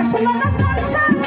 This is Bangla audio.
আসলো না তোর